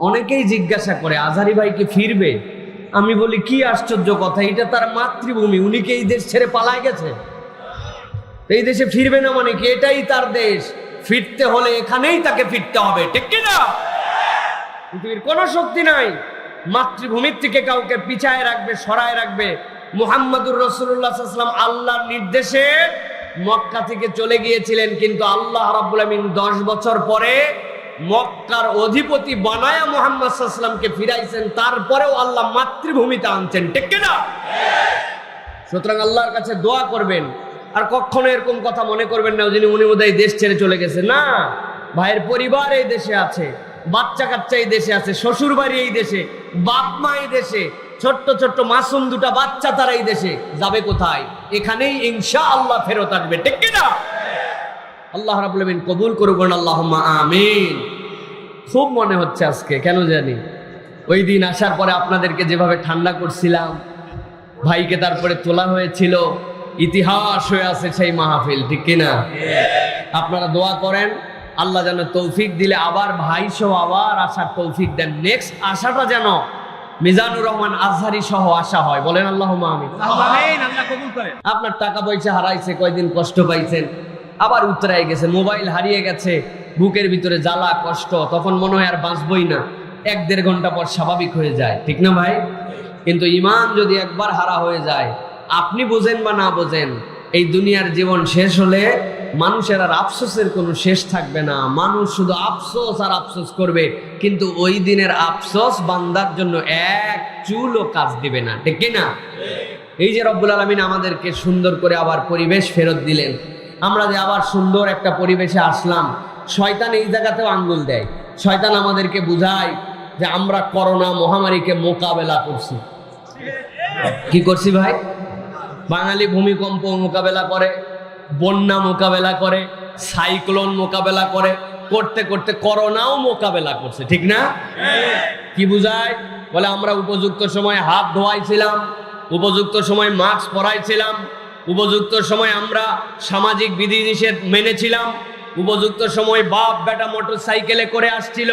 অনেকেই জিজ্ঞাসা করে আজারি ভাই কি ফিরবে? আমি বলি, কি আশ্চর্য কথা, এটা তার মাতৃভূমি, উনি কি এই দেশ ছেড়ে পালায় গেছে? এই দেশে ফিরবে না মানে কি? এটাই তার দেশ। ফিরতে হলে এখানেই তাকে ফিরতে হবে, ঠিক কি না? পৃথিবীর কোনো শক্তি নাই। মাতৃভূমির থেকে কাউকে পিছায় রাখবে, সরায় রাখবে। মুহাম্মদুর রসুল্লাহাম আল্লাহর নির্দেশে মক্কা থেকে চলে গিয়েছিলেন, কিন্তু আল্লাহ রাব্বুল আমিন দশ বছর পরে মক্কার অধিপতি বানায়া মোহাম্মদ সাল্লামকে ফিরাইছেন, তারপরেও আল্লাহ মাতৃভূমিতে আনছেন। ঠিক না? সুতরাং আল্লাহর কাছে দোয়া করবেন। আর কখনো এরকম কথা মনে করবেন না, যিনি উনি বোধহয় দেশ ছেড়ে চলে গেছে। না, ভাইয়ের পরিবার এই দেশে আছে বাচ্চা কাচ্চা এই দেশে আছে শ্বশুর বাড়ি এই দেশে বাপ মা এই দেশে, ছোট্ট ছোট্ট মাসুম দুটা বাচ্চা তারা এই দেশে। যাবে কোথায়? এখানেই ইনশা আল্লাহ ফেরত আসবে। ঠিক কিনা আল্লাহ রাবুল আমিন কবুল করুক আল্লাহ আমিন। খুব মনে হচ্ছে আজকে কেন জানি? ওই দিন আসার পরে আপনাদেরকে যেভাবে ঠান্ডা করছিলাম ভাইকে তারপরে তোলা হয়েছিল ইতিহাস হয়ে আছে সেই মাহফিল ঠিক কিনা? আপনারা দোয়া করেন আল্লাহ যেন তৌফিক দিলে আবার ভাই সহ আবার আসার তৌফিক দেন। নেক্সট আশাটা যেন মিজানুর রহমান আজহারি সহ আসা হয়। বলেন আল্লাহ আমিন করে আপনার টাকা পয়সা হারাইছে কয়দিন কষ্ট পাইছেন? আবার উতরাই গেছে, মোবাইল হারিয়ে গেছে, বুকের ভিতরে জ্বালা, কষ্ট, তখন মনে হয় আর বাঁচবই না। এক দেড় ঘণ্টা পর স্বাভাবিক হয়ে যায়, ঠিক না ভাই? কিন্তু ইমান যদি একবার হারা হয়ে যায়, আপনি বোঝেন বা না বোঝেন, এই দুনিয়ার জীবন শেষ হলে মানুষের আর আফসোসের কোনো শেষ থাকবে না। মানুষ শুধু আফসোস আর আফসোস করবে, কিন্তু ওই দিনের আফসোস বান্দার জন্য এক চুলও কাজ দিবে না, ঠিক না এই যে রব্বুল আলমিন আমাদেরকে সুন্দর করে আবার পরিবেশ ফেরত দিলেন। আমরা যে আবার সুন্দর একটা পরিবেশে আসলাম, শয়তান এই জায়গাতেও আঙ্গুল দেয়। শয়তান আমাদেরকে বুঝায় যে আমরা করোনা মহামারীকে মোকাবেলা করছি। কি করছি ভাই? বাঙালি ভূমিকম্প মোকাবেলা করে, বন্যা মোকাবেলা করে, সাইক্লোন মোকাবেলা করে, করতে করতে করোনাও মোকাবেলা করছে, ঠিক না? কি বুঝায়? বলে আমরা উপযুক্ত সময় হাত ধোয়াইছিলাম, উপযুক্ত সময় মাস্ক পরাইছিলাম উপযুক্ত সময় আমরা সামাজিক বিধিনিষেধ মেনেছিলাম। উপযুক্ত সময় বাপ বেটা মোটর সাইকেলে করে আসছিল।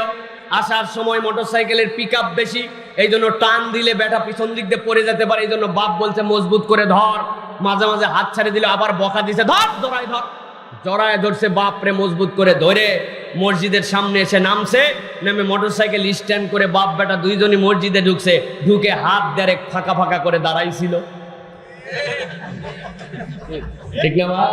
আসার সময় মোটর সাইকেলের পিক বেশি। এই জন্য টান দিলে বেটা পিছন দিক দিয়ে পড়ে যেতে পারে। এই জন্য বাপ বলছে, মজবুত করে ধর। মাঝে মাঝে হাত ছাড়ে দিলে আবার বকা দিছে, ধর, জড়ায় ধর। জড়ায় ধরছে বাপরে মজবুত করে ধরে মসজিদের সামনে এসে নামছে। নেমে মোটরসাইকেল স্ট্যান্ড করে বাপ বেটা দুইজনই মসজিদে ঢুকছে। ঢুকে হাত দেড়ে ফাঁকা ফাঁকা করে দাঁড়াইছিল। ঠিক না, মা?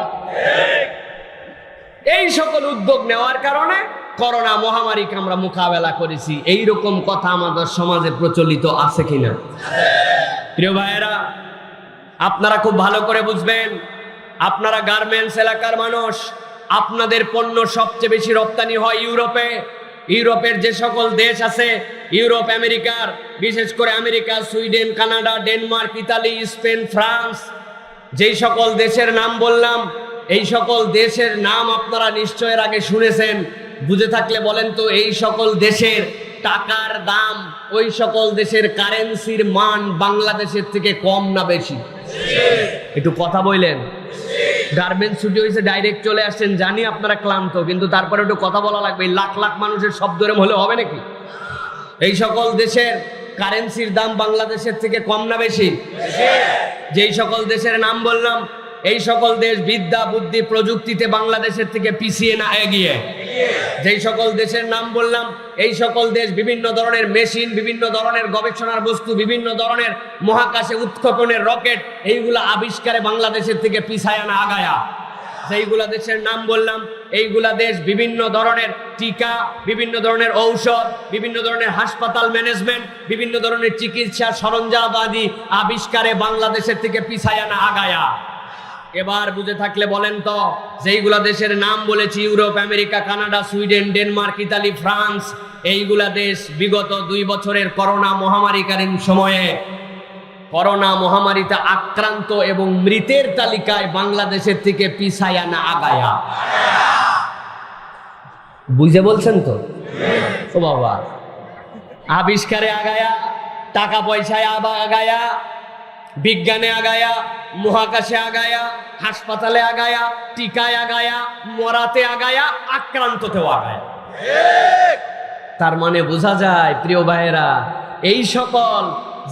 এই সকল উদ্যোগ নেওয়ার কারণে করোনা মহামারীকে আমরা মোকাবেলা করেছি। এই রকম কথা আমাদের সমাজে প্রচলিত আছে কিনা? প্রিয় ভাইয়েরা, আপনারা খুব ভালো করে বুঝবেন, আপনারা গার্মেন্টস এলাকার মানুষ, আপনাদের পণ্য সবচেয়ে বেশি রপ্তানি হয় ইউরোপে। ইউরোপের যে সকল দেশ আছে, ইউরোপ, আমেরিকার, বিশেষ করে America, Sweden, Canada, Denmark, Italy, Spain, France, যেই সকল দেশের নাম বললাম, এই সকল দেশের নাম আপনারা নিশ্চয়ের আগে শুনেছেন। বুঝে থাকলে বলেন তো, এই সকল দেশের টাকার দাম, ওই সকল দেশের কারেন্সির মান বাংলাদেশের থেকে কম না বেশি? একটু কথা বললেন? গার্মেন্টস ছুটি হয়েছে ডাইরেক্ট চলে আসছেন জানি আপনারা ক্লান্ত, কিন্তু তারপরে একটু কথা বলা লাগবে। লাখ লাখ মানুষের শব্দ এরম হলে হবে নাকি? এই সকল দেশের কারেন্সির দাম বাংলাদেশের থেকে কম না বেশি? যেই সকল দেশের নাম বললাম, এই সকল দেশ বিদ্যা, বুদ্ধি, প্রযুক্তিতে বাংলাদেশের থেকে পিছিয়ে না এগিয়ে। যেই সকল দেশের নাম বললাম, এই সকল দেশ বিভিন্ন ধরনের মেশিন, বিভিন্ন ধরনের গবেষণার বস্তু, বিভিন্ন ধরনের মহাকাশে উৎক্ষেপণের রকেট, এইগুলো আবিষ্কারে বাংলাদেশের থেকে পিছায় না আগায়া। সেইগুলা দেশের নাম বললাম, এইগুলা দেশ বিভিন্ন ধরনের টিকা, বিভিন্ন ধরনের ঔষধ, বিভিন্ন ধরনের হাসপাতাল ম্যানেজমেন্ট, বিভিন্ন ধরনের চিকিৎসা সরঞ্জাম আদি আবিষ্কারে বাংলাদেশের থেকে পিছায় না আগায়া। এবার বুঝে থাকলে বলেন তো, যেইগুলা দেশের নাম বলেছি, Europe, America, Canada, Sweden, Denmark, Italy, France, এইগুলা দেশ বিগত দুই বছরের করোনা মহামারীকালীন সময়ে, করোনা মহামারীতে আক্রান্ত এবং মৃতের তালিকায় বাংলাদেশের থেকে পিছায়া না আগায়া। বুঝে বলছেন তো? ও বাবা। আবিষ্কারে আগায়া, টাকা পয়সায় আবা আগায়া বিজ্ঞানে আগায়া, মহাকাশে আগায়া, হাসপাতালে আগায়া, টিকায় আগায়া, মরাতে আগায়া, আক্রান্ততেও আগায়া। তার মানে বোঝা যায়, প্রিয় ভাইয়েরা, এই সকল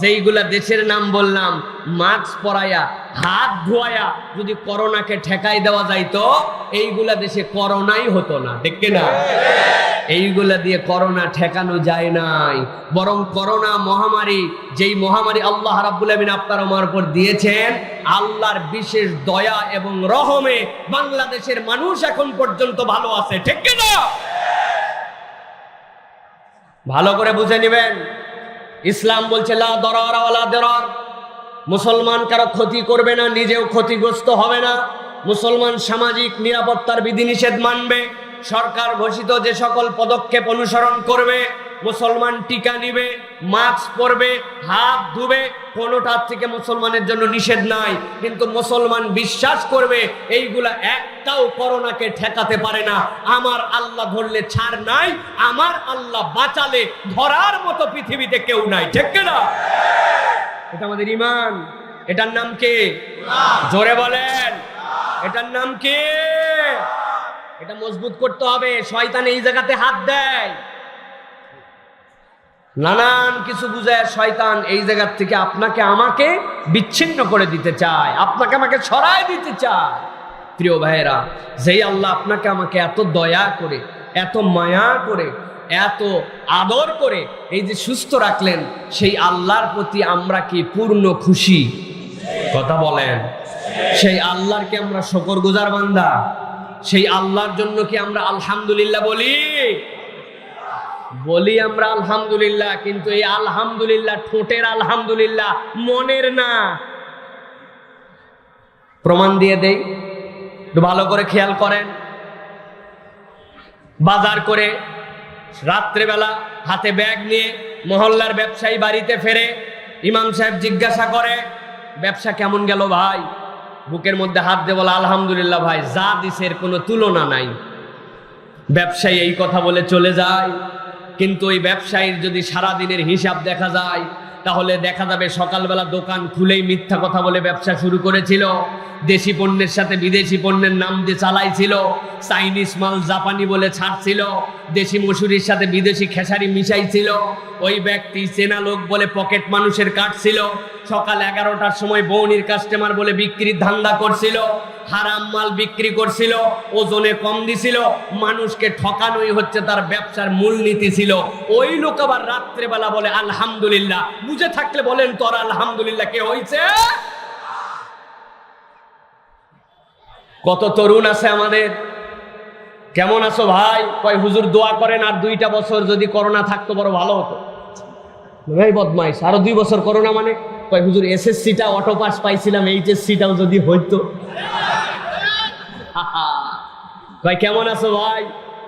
যেইগুলা দেশের নাম বললাম, মাস্ক পরাইয়া হাত ধোয়ায়া যদি করোনাকে ঠেকাই দেওয়া যাইতো, এইগুলা দেশে করোনাই হতো না দেখে না এইগুলা দিয়ে করোনা ঠেকানো যায় নাই। বরং করোনা মহামারী, যেই মহামারী আল্লাহ রাব্বুল আমিন আপনার আমার উপর দিয়েছেন, আল্লাহর বিশেষ দয়া এবং রহমে বাংলাদেশের মানুষ এখন পর্যন্ত ভালো আছে, ঠিক না ভালো করে বুঝে নেবেন। ইসলাম বলছে, লা দরার ওয়ালা দরার। মুসলমান কারও ক্ষতি করবে না, নিজেও ক্ষতিগ্রস্ত হবে না। মুসলমান সামাজিক নিরাপত্তার বিধিনিষেধ মানবে। সরকার ঘোষিত যে সকল পদক্ষেপ অনুসরণ করবে, মুসলমান টিকা নিবে, মাস্ক পরবে, হাত ধুবে, কোনোটার থেকে মুসলমানের জন্য নিষেধ নাই। কিন্তু মুসলমান বিশ্বাস করবে, এইগুলা একটাও করোনাকে ঠেকাতে পারে না। আমার আল্লাহ ধরলে ছাড় নাই, আমার আল্লাহ বাঁচালে ধরার মতো পৃথিবীতে কেউ নাই, ঠিক না এটা আমাদের ইমান। এটার নাম কি? জোরে বলেন। এটার নাম কি? এটা মজবুত করতে হবে। শয়তান এই জায়গাতে হাত দেয়। নানান কিছু বুঝায় শয়তান এই জায়গার থেকে আপনাকে আমাকে বিচ্ছিন্ন করে দিতে চায়। আপনাকে আমাকে ছড়ায় দিতে চায়। প্রিয় ভাইয়েরা, যেই আল্লাহ আপনাকে আমাকে এত দয়া করে, এত মায়া করে, এত আদর করে এই যে সুস্থ রাখলেন, সেই আল্লাহর প্রতি আমরা কি পূর্ণ খুশি? কথা বলেন। সেই আল্লাহর কি আমরা শকর গুজার বান্দা? সেই আল্লাহর জন্য কি আমরা আলহামদুলিল্লাহ বলি? বলি আমরা আলহামদুলিল্লাহ, কিন্তু এই আলহামদুলিল্লাহ ঠোঁটের আলহামদুলিল্লাহ মনের না। প্রমাণ দিয়ে দেই, একটু ভালো করে খেয়াল করেন। বাজার করে রাত্রেবেলা হাতে ব্যাগ নিয়ে মহল্লার ব্যবসায়ী বাড়িতে ফেরে ইমাম সাহেব জিজ্ঞাসা করে, ব্যবসা কেমন গেল ভাই? বুকের মধ্যে হাত দিয়ে বলে, আলহামদুলিল্লাহ ভাই, যা দিসের কোনো তুলনা নাই। ব্যবসায়ী এই কথা বলে চলে যায়। কিন্তু ওই ব্যবসায়ীর যদি সারা দিনের হিসাব দেখা যায়, তাহলে দেখা যাবে সকালবেলা দোকান খুলেই মিথ্যা কথা বলে ব্যবসা শুরু করেছিল। দেশি পণ্যের সাথে বিদেশি পণ্যের নাম দিয়ে চালাইছিল। চাইনিজ মাল জাপানি বলে ছাড়ছিল। দেশি মসুরির সাথে বিদেশি খেসারি মিশাইছিল। ওই ব্যক্তি চেনা লোক বলে পকেট মানুষের কাটছিল। সকাল এগারোটার সময় বৌনির কাস্টমার বলে বিক্রির ধান্দা করছিল। হারাম মাল বিক্রি করছিল। ওজনে কম দিছিল। মানুষকে ঠকানোই হচ্ছে তার ব্যবসার মূলনীতি ছিল। ওই লোক আবার রাত্রেবেলা বলে, আলহামদুলিল্লাহ। বুঝে থাকলে বলেন, তোর আলহামদুলিল্লাহ কে হয়েছে কত তরুণ আছে আমাদের। কেমন আছো ভাই? কয়, হুজুর দোয়া করেন, আর দুইটা বছর যদি করোনা থাকতো বড় ভালো হতো। ভাই বদমাইশ, আরও দুই বছর করোনা মানে? কয়, হুজুর এসএসসিটা অটো পাস পাইছিলাম, এইচএসসিটাও যদি হইতো। কয়, কেমন আছো ভাই?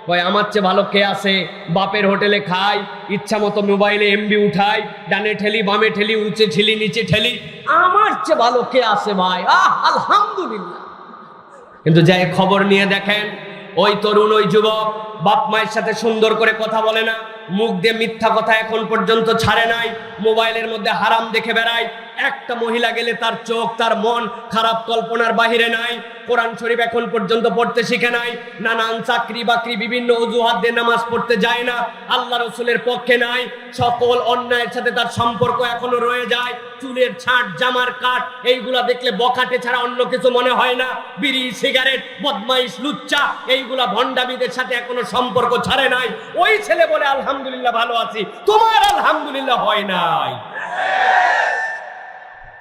কয়, আমার চেয়ে ভালো কে আছে? বাপের হোটেলে খাই, ইচ্ছা মতো মোবাইলে এমবি উঠাই, ডানে ঠেলি, বামে ঠেলি, উঁচে ঠেলি, নিচে ঠেলি। আমার চেয়ে ভালো কে আছে ভাই? আহ, আলহামদুলিল্লাহ। কিন্তু যাই, খবর নিয়ে দেখেন ওই তরুণ, ওই যুবক, বাপ মায়ের সাথে সুন্দর করে কথা বলে না। মুখ দিয়ে মিথ্যা কথা এখন পর্যন্ত ছাড়ে নাই। মোবাইলের মধ্যে হারাম দেখে বেড়ায়। একটা মহিলা গেলে তার চোখ, তার মন খারাপ কল্পনার বাহিরে নাই। কোরআন শরীফ এখন পর্যন্ত পড়তে শিখে নাই। নানান চাকরি বাকরি, বিভিন্ন অজুহাত দিয়ে নামাজ পড়তে যায় না। আল্লাহ রসুলের পক্ষে নাই। সকল অন্যায়ের সাথে তার সম্পর্ক এখনও রয়ে যায়। চুলের ছাট, জামার কাট, এইগুলা দেখলে বকাটে ছাড়া অন্য কিছু মনে হয় না। বিড়ি, সিগারেট, বদমাইশ, লুচ্চা, এইগুলা ভণ্ডামিদের সাথে এখনও সম্পর্ক ছাড়ে নাই। ওই ছেলে বলে, আলহামদুলিল্লাহ, ভালো আছি। তোমার আলহামদুলিল্লাহ হয় নাই।